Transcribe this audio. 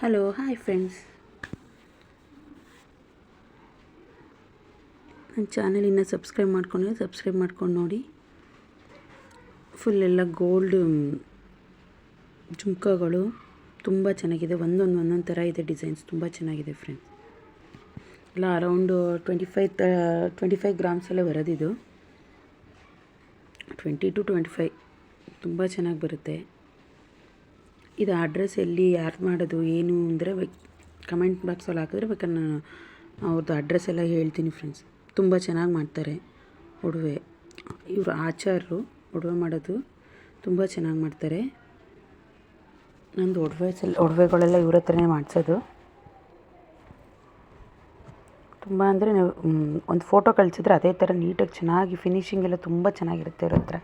Hello hi friends ನನ್ನ channel ಇನ್ನೂ subscribe ಮಾಡ್ಕೊಂಡು ಸಬ್ಸ್ಕ್ರೈಬ್ ಮಾಡ್ಕೊಂಡು ನೋಡಿ. ಫುಲ್ ಎಲ್ಲ ಗೋಲ್ಡ್ ಜುಮ್ಕಾಗಳು. ತುಂಬ ಚೆನ್ನಾಗಿದೆ. ಒಂದೊಂದು ಒಂದೊಂದು ಥರ ಇದೆ ಡಿಸೈನ್ಸ್ ತುಂಬ ಚೆನ್ನಾಗಿದೆ ಫ್ರೆಂಡ್ಸ್ ಎಲ್ಲ around twenty five twenty five ಗ್ರಾಮ್ಸಲ್ಲೇ ಬರೋದಿದು. ಟ್ವೆಂಟಿ ಟು ಟ್ವೆಂಟಿ ಫೈವ್ ತುಂಬ ಚೆನ್ನಾಗಿ ಬರುತ್ತೆ. ಇದು ಅಡ್ರೆಸ್ ಎಲ್ಲಿ ಯಾರು ಮಾಡೋದು, ಏನು ಅಂದರೆ ಕಮೆಂಟ್ ಬಾಕ್ಸಲ್ಲಿ ಹಾಕಿದ್ರೆ ಬೇಕಾದ್ರೆ ನಾನು ಅವ್ರದ್ದು ಅಡ್ರೆಸ್ ಎಲ್ಲ ಹೇಳ್ತೀನಿ ಫ್ರೆಂಡ್ಸ್ ತುಂಬ ಚೆನ್ನಾಗಿ ಮಾಡ್ತಾರೆ ಒಡವೆ ಇವರು ಆಚಾರರು ಒಡವೆ ಮಾಡೋದು ತುಂಬ ಚೆನ್ನಾಗಿ ಮಾಡ್ತಾರೆ. ನಂದು ಒಡವೆ ಸೆಲ್ ಒಡವೆಗಳೆಲ್ಲ ಇವ್ರ ಹತ್ರನೇ ಮಾಡಿಸೋದು. ತುಂಬ ಅಂದರೆ ಒಂದು ಫೋಟೋ ಕಳಿಸಿದ್ರೆ ಅದೇ ಥರ ನೀಟಾಗಿ ಚೆನ್ನಾಗಿ ಫಿನಿಶಿಂಗ್ ಎಲ್ಲ ತುಂಬ ಚೆನ್ನಾಗಿರುತ್ತೆ ಇವ್ರ ಹತ್ರ.